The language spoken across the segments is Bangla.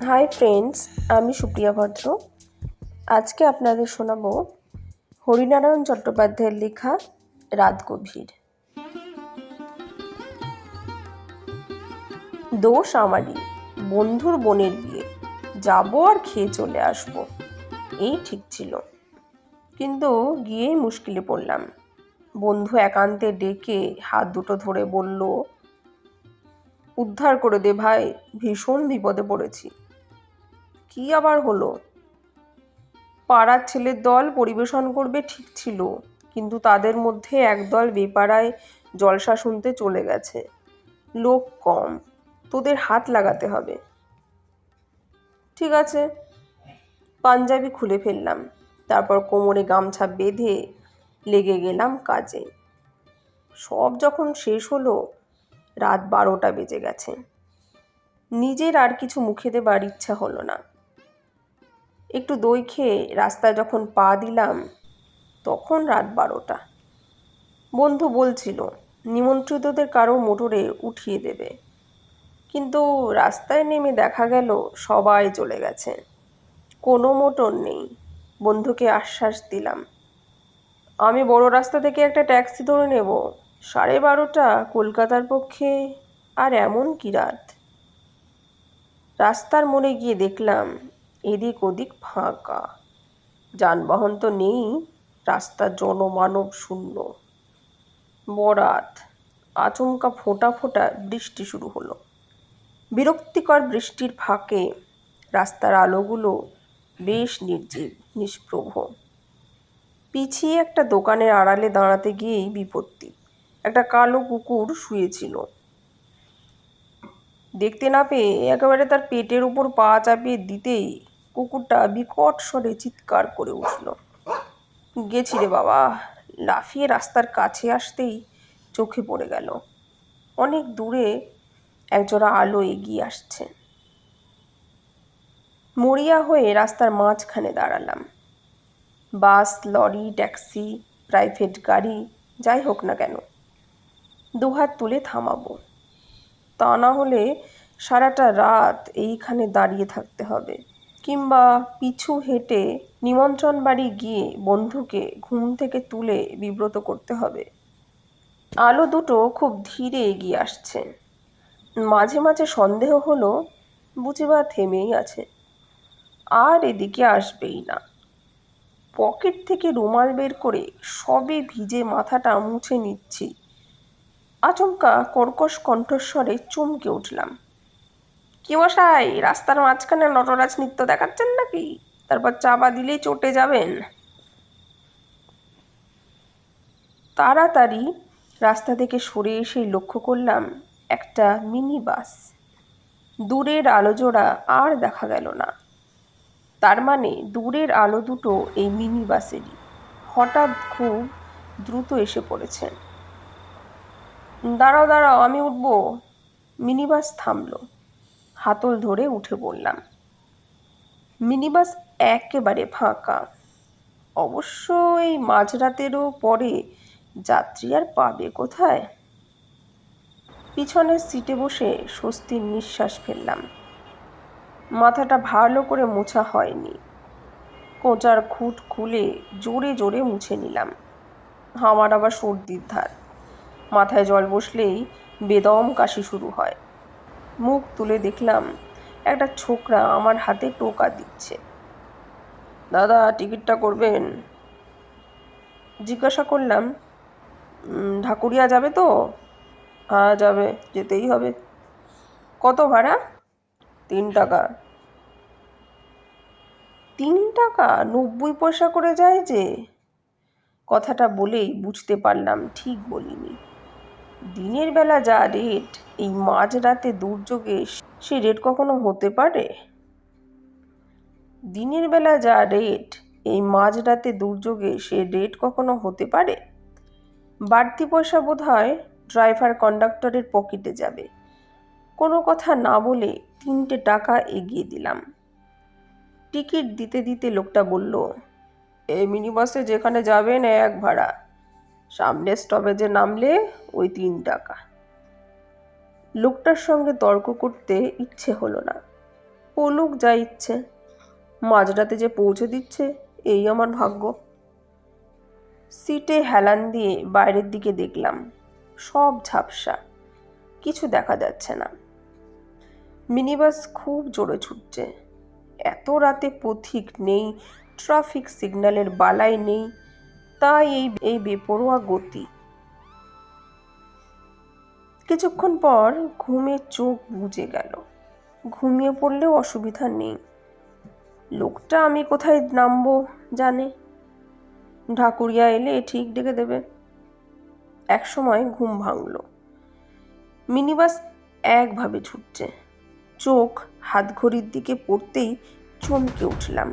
হাই ফ্রেন্ডস আমি সুপ্রিয়া ভদ্র। আজকে আপনাদের শোনাবো হরিনারায়ণ চট্টোপাধ্যায়ের লেখা রাত গভীর দোষ আমারই, বন্ধুর বোনের বিয়ে। যাব আর খেয়ে চলে আসব। এই ঠিক ছিল। কিন্তু গিয়েই মুশকিলে পড়লাম। বন্ধু একান্তে ডেকে হাত দুটো ধরে বলল, উদ্ধার করে দে ভাই, ভীষণ বিপদে পড়েছি। কি আবার হলো? পাড়ার ছেলের দল পরিবেশন করবে ঠিক ছিল, কিন্তু তাদের মধ্যে একদল বেপাড়ায় জলসা শুনতে চলে গেছে। লোক কম, তোদের হাত লাগাতে হবে। ঠিক আছে, পাঞ্জাবি খুলে ফেললাম, তারপর কোমরে গামছা বেঁধে লেগে গেলাম কাজে। সব যখন শেষ হলো, রাত বারোটা বেজে গেছে। নিজের আর কিছু মুখে দেবার ইচ্ছা হলো না। একটু দই খেয়ে রাস্তায় যখন পা দিলাম, তখন রাত বারোটা। বন্ধু বলছিল, নিমন্ত্রিতদের কারও মোটরে উঠিয়ে দেবে। কিন্তু রাস্তায় নেমে দেখা গেল, সবাই চলে গেছে। কোনো মোটর নেই। বন্ধুকে আশ্বাস দিলাম, আমি বড় রাস্তা থেকে একটা ট্যাক্সি ধরে নেব। সাড়ে বারোটা কলকাতার পক্ষে আর এমন কি রাত? রাস্তার মোড়ে গিয়ে দেখলাম এদিক ওদিক ফাঁকা। যানবাহন তো নেই, রাস্তা জনমানব শূন্য। বরাত, আচমকা ফোঁটা ফোঁটা বৃষ্টি শুরু হলো। বিরক্তিকর বৃষ্টির ফাঁকে রাস্তার আলোগুলো বেশ নির্জীব, নিষ্প্রভ। পিছিয়ে একটা দোকানের আড়ালে দাঁড়াতে গিয়েই বিপত্তি। একটা কালো কুকুর শুয়েছিল। দেখতে না পেয়ে একেবারে তার পেটের উপর পা চাপিয়ে দিতেই কুকুরটা বিকট স্বরে চিৎকার করে উঠল। গেছি রে বাবা। লাফিয়ে রাস্তার কাছে আসতেই চোখে পড়ে গেল। অনেক দূরে একজোড়া আলো এগিয়ে আসছে। মরিয়া হয়ে রাস্তার মাঝখানে দাঁড়ালাম। বাস, লরি, ট্যাক্সি, প্রাইভেট গাড়ি, যাই হোক না কেন, দুহাত তুলে থামাবো। তা না হলে সারাটা রাত এইখানে দাঁড়িয়ে থাকতে হবে। কিংবা পিছু হেঁটে নিমন্ত্রণ বাড়ি গিয়ে বন্ধুকে ঘুম থেকে তুলে বিব্রত করতে হবে। আলো দুটো খুব ধীরে এগিয়ে আসছে। মাঝে মাঝে সন্দেহ হলো, বুঝিবা থেমেই আছে। আর এদিকে আসবেই না। পকেট থেকে রুমাল বের করে সবে ভিজে মাথাটা মুছে নিচ্ছি। আচমকা কর্কশ কণ্ঠস্বরে চমকে উঠলাম। কি মশাই, রাস্তার মাঝখানে নটরাজ নৃত্য দেখাচ্ছেন নাকি? তারপর চাপা দিলেই চটে যাবেন। তাড়াতাড়ি রাস্তা থেকে সরে এসেই লক্ষ্য করলাম একটা মিনি বাস দূরের আলোজোড়া আর দেখা গেল না। তার মানে দূরের আলো দুটো এই মিনি বাসেরই হঠাৎ খুব দ্রুত এসে পড়েছেন দাঁড়াও দাঁড়াও, আমি উঠবো। মিনিবাস থামলো। হাতল ধরে উঠে পড়লাম মিনিবাস একেবারে ফাঁকা। অবশ্য এই মাঝরাতেরও পরে যাত্রী আর পাবে কোথায়? পিছনের সিটে বসে স্বস্তির নিঃশ্বাস ফেললাম। মাথাটা ভালো করে মোছা হয়নি। কোঁচার খুঁট খুলে জোরে জোরে মুছে নিলাম। আমার আবার সর্দির ধার। মাথায় জল বসলেই বেদম কাশি শুরু হয়। মুখ তুলে দেখলাম, একটা ছোকরা আমার হাতে টোকা দিচ্ছে। দাদা, টিকিটটা করবেন? জিজ্ঞাসা করলাম ঢাকুরিয়া যাবে তো? হ্যাঁ যাবে, যেতেই হবে। কত ভাড়া? তিন টাকা। তিন টাকা? নব্বই পয়সা করে যায় যে? কথাটা বলেই বুঝতে পারলাম ঠিক বলিনি। দিনের বেলা যা রেট, এই মাঝরাতে দুর্যোগে সে রেট কখনো হতে পারে? দিনের বেলা যা রেট, এই মাঝরাতে দুর্যোগে সে রেট কখনো হতে পারে? বাড়তি পয়সা বোধ হয় ড্রাইভার কন্ডাক্টরের পকেটে যাবে। কোনো কথা না বলে তিনটে টাকা এগিয়ে দিলাম। টিকিট দিতে দিতে লোকটা বলল এই মিনি বাসে যেখানে যাবেন, এক ভাড়া। সামনের স্টপেজে নামলে ওই তিন টাকা। লোকটার সঙ্গে তর্ক করতে ইচ্ছে হলো না। পলুক যা ইচ্ছে, মাঝরাতে যে পৌঁছে দিচ্ছে, এই আমার ভাগ্য। সিটে হেলান দিয়ে বাইরের দিকে দেখলাম, সব ঝাপসা, কিছু দেখা যাচ্ছে না। মিনিবাস খুব জোরে ছুটছে। এত রাতে পথিক নেই, ট্রাফিক সিগন্যালের বালাই নেই তাই এই এই বেপরোয়া গতি। কিছুক্ষণ পর ঘুমে চোখ বুজে গেল। ঘুমিয়ে পড়লেও অসুবিধা নেই। লোকটা আমি কোথায় নামবো জানে? ঢাকুরিয়া এলে ঠিক ডেকে দেবে। এক সময় ঘুম ভাঙল। মিনিবাস একভাবে ছুটছে। চোখ হাতঘড়ির দিকে পড়তেই চমকে উঠলাম।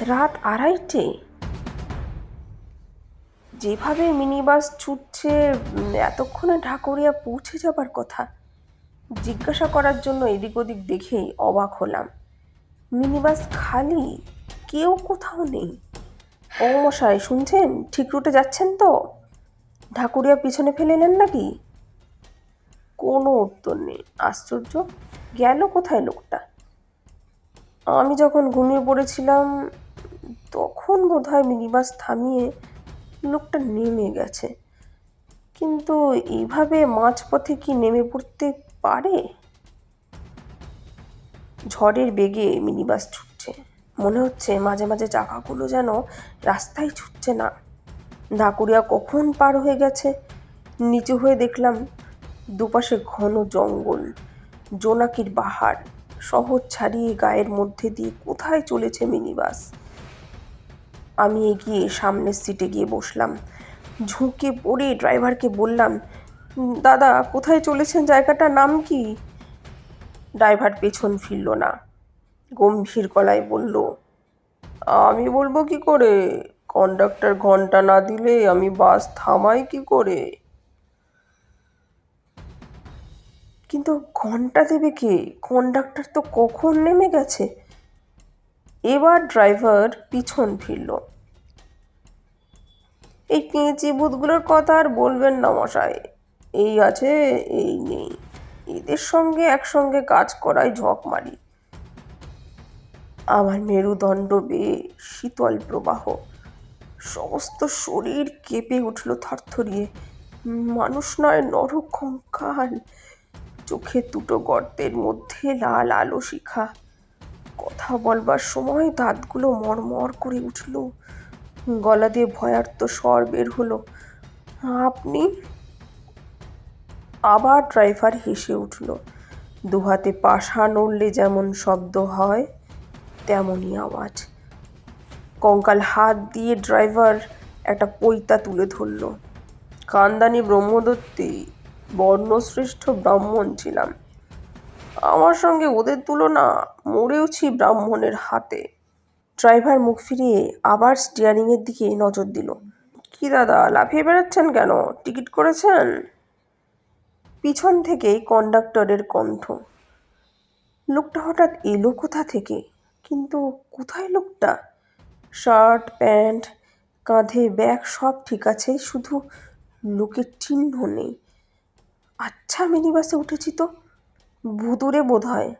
রাত আড়াইটে। যেভাবে মিনিবাস ছুটছে এতক্ষণে ঢাকুরিয়া পৌঁছে যাবার কথা, জিজ্ঞাসা করার জন্য এদিক ওদিক দেখেই অবাক হলাম। মিনিবাস খালি, কেউ কোথাও নেই। ও মশাই শুনছেন? ঠিক রুটে যাচ্ছেন তো? ঢাকুরিয়া পিছনে ফেলে নেন নাকি? কোনো উত্তর নেই। আশ্চর্য, গেল কোথায় লোকটা? আমি যখন ঘুমিয়ে পড়েছিলাম, তখন বোধহয় মিনিবাস থামিয়ে লোকটা নেমে গেছে। কিন্তু এইভাবে মাঝপথে কি নেমে পড়তে পারে? ঝড়ের বেগে মিনিবাস ছুটছে। মনে হচ্ছে মাঝে মাঝে চাকাগুলো যেন রাস্তায় ছুটছে না। ঢাকুরিয়া কখন পার হয়ে গেছে? নিচু হয়ে দেখলাম দুপাশে ঘন জঙ্গল, জোনাকির বাহার, শহর ছাড়িয়ে গায়ের মধ্যে দিয়ে কোথায় চলেছে মিনিবাস? আমি এগিয়ে সামনের সিটে গিয়ে বসলাম। ঝুঁকে পড়ে ড্রাইভারকে বললাম, দাদা, কোথায় চলেছেন? জায়গাটার নাম কি? ড্রাইভার পেছন ফিরল না। গম্ভীর গলায় বলল, আমি বলব কি করে? কন্ডাক্টর ঘণ্টা না দিলে আমি বাস থামাই কি করে? কিন্তু ঘণ্টা দেবে কে? কন্ডাক্টর তো কখন নেমে গেছে? ড্রাইভার পিছন ফিরল। এই পেঁচি বুথগুলোর কথা আর বলবেন না মশাই। এই আছে, এই নেই। এদের সঙ্গে একসঙ্গে কাজ করাই ঝক মারি আমার মেরুদণ্ড বেয়ে শীতল প্রবাহ। সমস্ত শরীর কেঁপে উঠল থরথরিয়ে। মানুষ নয়, নরকঙ্কাল। চোখে দুটো গর্তের মধ্যে লাল আলো শিখা। কথা বলবার সময় দাঁতগুলো মরমর করে উঠল। গলা দিয়ে ভয়ার্ত স্বর বের হলো। আপনি? আবার ড্রাইভার হেসে উঠল। দুহাতে পাশা নড়লে যেমন শব্দ হয়, তেমনই আওয়াজ। কঙ্কাল হাত দিয়ে ড্রাইভার একটা পৈতা তুলে ধরল। কান্দানি ব্রহ্মদত্তী বর্ণশ্রেষ্ঠ ব্রাহ্মণ ছিলাম। আমার সঙ্গে ওদের তুলনা মরেওছি ব্রাহ্মণের হাতে। ড্রাইভার মুখ ফিরিয়ে আবার স্টিয়ারিংয়ের দিকে নজর দিল। কি দাদা, লাফিয়ে বেড়াচ্ছেন কেন? টিকিট করেছেন? পিছন থেকেই কন্ডাক্টরের কণ্ঠ। লোকটা হঠাৎ এলো কোথা থেকে? কিন্তু কোথায় লোকটা? শার্ট, প্যান্ট, কাঁধে ব্যাগ সব ঠিক আছে, শুধু লোকের চিহ্ন নেই। আচ্ছা মিনি বাসে উঠেছি তো। ভুতুরে বোধ হয়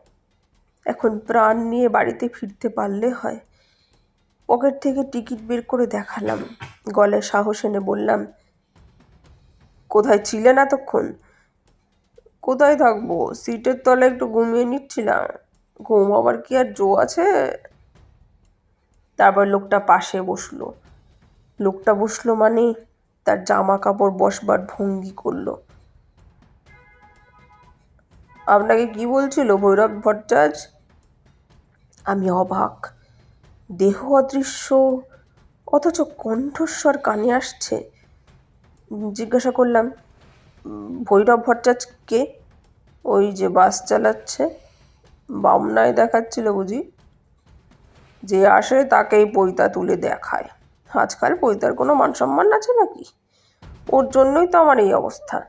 এখন প্রাণ নিয়ে বাড়িতে ফিরতে পারলে হয়। পকেট থেকে টিকিট বের করে দেখালাম। গলায় সাহস এনে বললাম, কোথায় ছিলেন এতক্ষণ কোথায় থাকব? সিটের তলায় একটু ঘুমিয়ে নিচ্ছিলাম ঘুম আবার কি আর জো আছে? তারপর লোকটা পাশে বসল। লোকটা বসল মানে তার জামা কাপড় বসবার ভঙ্গি করল। আপনাকে কি বলছিল ভৈরব ভট্টাচার্য আমি অবাক। দেহ অদৃশ্য, অথচ কণ্ঠস্বর কানে আসছে। জিজ্ঞাসা করলাম, ভৈরব ভট্টাচার্য কে? ওই যে বাস চালাচ্ছে, বামনায় দেখাচ্ছিল বুঝি। যে আসে তাকেই পৈতা তুলে দেখায়। আজকাল পৈতার কোনো মান সম্মান আছে নাকি? ওর জন্যই তো আমার এই অবস্থা।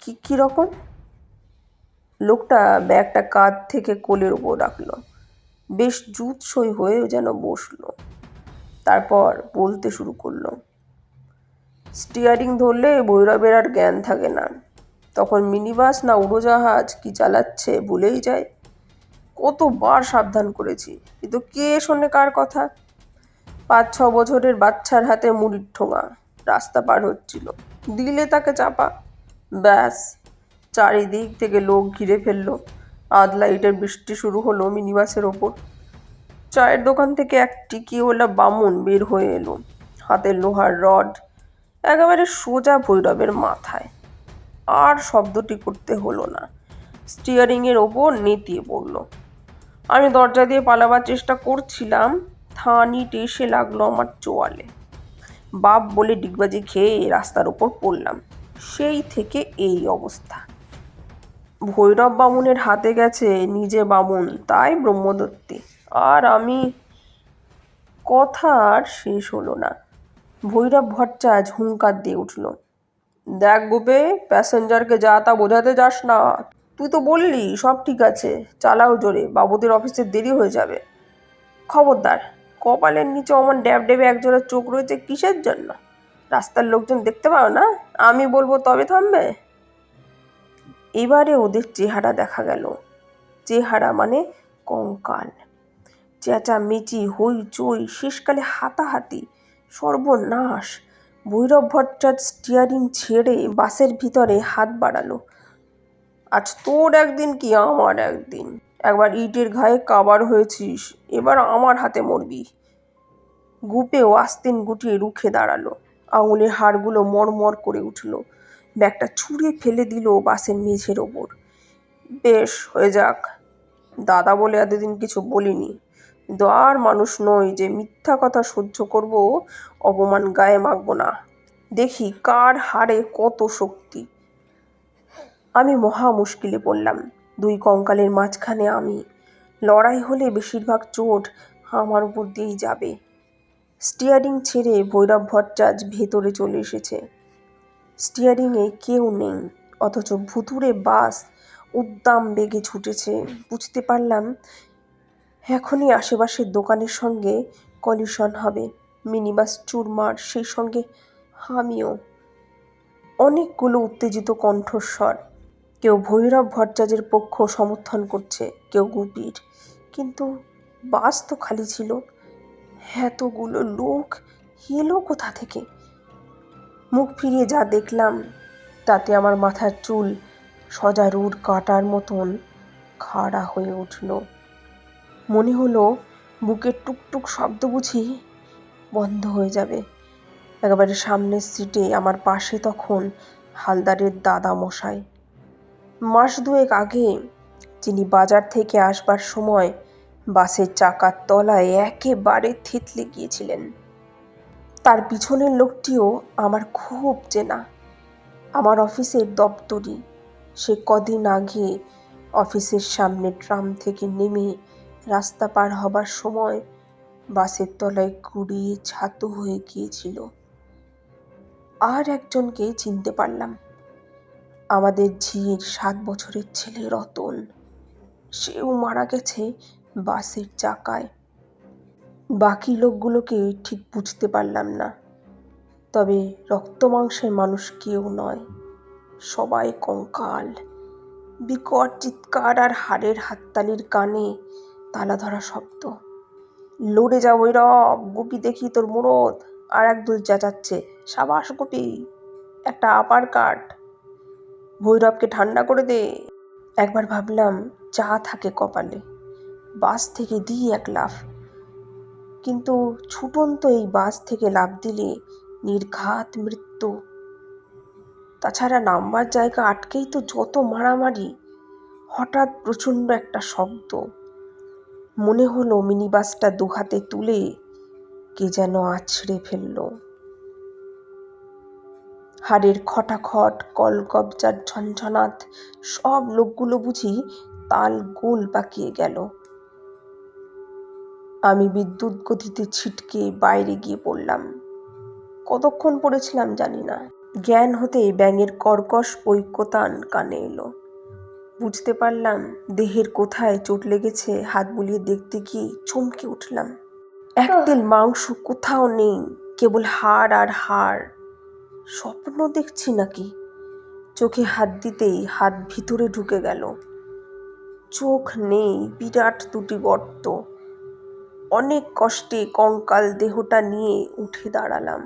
কি কীরকম লোকটা ব্যাগটা কাঁধ থেকে কোলের উপর রাখল। বেশ জুৎসই হয়ে যেন বসল। তারপর বলতে শুরু করল, স্টিয়ারিং ধরলে ভৈরবের আর জ্ঞান থাকে না। তখন মিনিবাস না উড়োজাহাজ কি চালাচ্ছে ভুলেই যায়। কতবার সাবধান করেছি, কিন্তু কে শোনে কার কথা? পাঁচ ছ বছরের বাচ্চার হাতে মুড়ির ঠোঙা, রাস্তা পার হচ্ছিল। দিলে তাকে চাপা। ব্যাস চারিদিক থেকে লোক ঘিরে ফেলল। আধ লাইটের বৃষ্টি শুরু হলো মিনিবাসের ওপর। চায়ের দোকান থেকে এক টিকিওয়ালা বামুন বের হয়ে এলো। হাতে লোহার রড, একেবারে সোজা ভৈরবের মাথায়। আর শব্দটি করতে হলো না। স্টিয়ারিংয়ের ওপর নেতিয়ে পড়ল। আমি দরজা দিয়ে পালাবার চেষ্টা করছিলাম থানিট এসে লাগল আমার চোয়ালে। বাপ বলে ডিগবাজি খেয়ে রাস্তার ওপর পড়লাম। সেই থেকে এই অবস্থা। ভৈরব বামুনের হাতে গেছে নিজে বামুন, তাই ব্রহ্মদত্তি। আর আমি কথা আর শেষ হলো না। ভৈরব ভট্টাচ হুঙ্কার দিয়ে উঠল, দেখ গোপে, প্যাসেঞ্জারকে যা তা বোঝাতে যাস না। তুই তো বললি, সব ঠিক আছে, চালাও জোরে, বাবুদের অফিসে দেরি হয়ে যাবে। খবরদার, কপালের নিচে অমন ড্যাব ড্যাবে একজোড়া চোখ রয়েছে কিসের জন্য? রাস্তার লোকজন দেখতে পাও না? আমি বলব তবে থামবে? এবারে ওদের চেহারা দেখা গেল। চেহারা মানে কঙ্কাল। চেঁচামেচি, হইচই, শেষকালে হাতাহাতি, সর্বনাশ। ভৈরব ভট্টাচার্য স্টিয়ারিং ছেড়ে বাসের ভিতরে হাত বাড়ালো। আজ তোর একদিন কি আমার একদিন? একবার ইটের ঘায়ে কাবার হয়েছিস, এবার আমার হাতে মরবি। গুপেও আস্তিন গুটিয়ে রুখে দাঁড়াল। আঙুলের হাড়গুলো মরমর করে উঠল। ব্যাগটা ছুঁড়ে ফেলে দিল বাসের মেঝের ওপর। বেশ, হয়ে যাক। দাদা বলে এতদিন কিছু বলিনি। কিন্তু আর মানুষ নই যে মিথ্যা কথা সহ্য করব, অপমান গায়ে মাখবো না। দেখি কার হারে কত শক্তি। আমি মহা মুশকিলে পড়লাম। দুই কঙ্কালের মাঝখানে আমি। লড়াই হলে বেশিরভাগ চোট আমার উপর দিয়েই যাবে। স্টিয়ারিং ছেড়ে ভৈরব ভট্টাচার্য ভেতরে চলে এসেছে। স্টিয়ারিংয়ে কেউ নেই, অথচ ভুতুরে বাস উদ্দাম বেগে ছুটেছে। বুঝতে পারলাম, এখনই আশেপাশের দোকানের সঙ্গে কলিশন হবে। মিনিবাস চুরমার, সেই সঙ্গে আমিও অনেকগুলো উত্তেজিত কণ্ঠস্বর। কেউ ভৈরব ভট্টাচার্যের পক্ষ সমর্থন করছে, কেউ গুপির। কিন্তু বাস তো খালি ছিল। এতগুলো লোক এলো কোথা থেকে? মুখ ফিরিয়ে যা দেখলাম, তাতে আমার মাথার চুল সজারুর কাটার মতন খাড়া হয়ে উঠল। মনে হলো বুকের টুকটুক শব্দ বুঝি বন্ধ হয়ে যাবে। একেবারে সামনের সিটে আমার পাশে তখন হালদারের দাদা মশাই মাস দুয়েক আগে যিনি বাজার থেকে আসবার সময় বাসের চাকার তলায় একেবারে থিতলে গিয়েছিলেন। তার পিছনের লোকটিও আমার খুব চেনা। আমার অফিসের দপ্তরি সে কদিন আগে অফিসের সামনে ট্রাম থেকে নেমে রাস্তা পার হবার সময় বাসের তলায় গুড়িয়ে ছাতু হয়ে গিয়েছিল। আর একজনকে চিনতে পারলাম। আমাদের ঝির সাত বছরের ছেলে রতন। সেও মারা গেছে বাসের চাকায়। বাকি লোকগুলোকে ঠিক বুঝতে পারলাম না। তবে রক্ত মাংসের মানুষ কেউ নয়, সবাই কঙ্কাল। বিকট চিৎকার আর হাড়ের হাততালির কানে তালা ধরা শব্দ। লড়ে যা ওই রব গুপি দেখি তোর মুরদ। আর এক দুল চেঁচাচ্ছে, সাবাস গুপি, একটা আপার কাঠ। ভৈরবকে ঠান্ডা করে দে। একবার ভাবলাম চা থাকে কপালে। বাস থেকে দিই এক লাফ। কিন্তু ছুটন্ত এই বাস থেকে লাফ দিলে নির্ঘাত মৃত্যু। তাছাড়া নামবার জায়গা আটকেই তো যত মারামারি, হঠাৎ প্রচণ্ড একটা শব্দ। মনে হলো মিনি বাসটা দু হাতে তুলে কে যেন আছড়ে ফেলল। হাড়ের খটাখট, কলকবজার ঝনঝনাত সব লোকগুলো বুঝি তাল গোল পাকিয়ে গেল। আমি বিদ্যুৎ গতিতে ছিটকে বাইরে গিয়ে পড়লাম। কতক্ষণ পড়েছিলাম জানি না। জ্ঞান হতে ব্যাঙের কর্কশ ঐক্যতান কানে এলো। বুঝতে পারলাম দেহের কোথায় চোট লেগেছে হাত বুলিয়ে দেখতে গিয়ে চমকে উঠলাম। এক তেল মাংস কোথাও নেই কেবল হাড় আর হাড়। স্বপ্ন দেখছি নাকি? চোখে হাত দিতেই হাত ভিতরে ঢুকে গেল। চোখ নেই বিরাট দুটি গর্ত। অনেক কষ্টে কঙ্কাল দেহটা নিয়ে উঠে দাঁড়ালাম।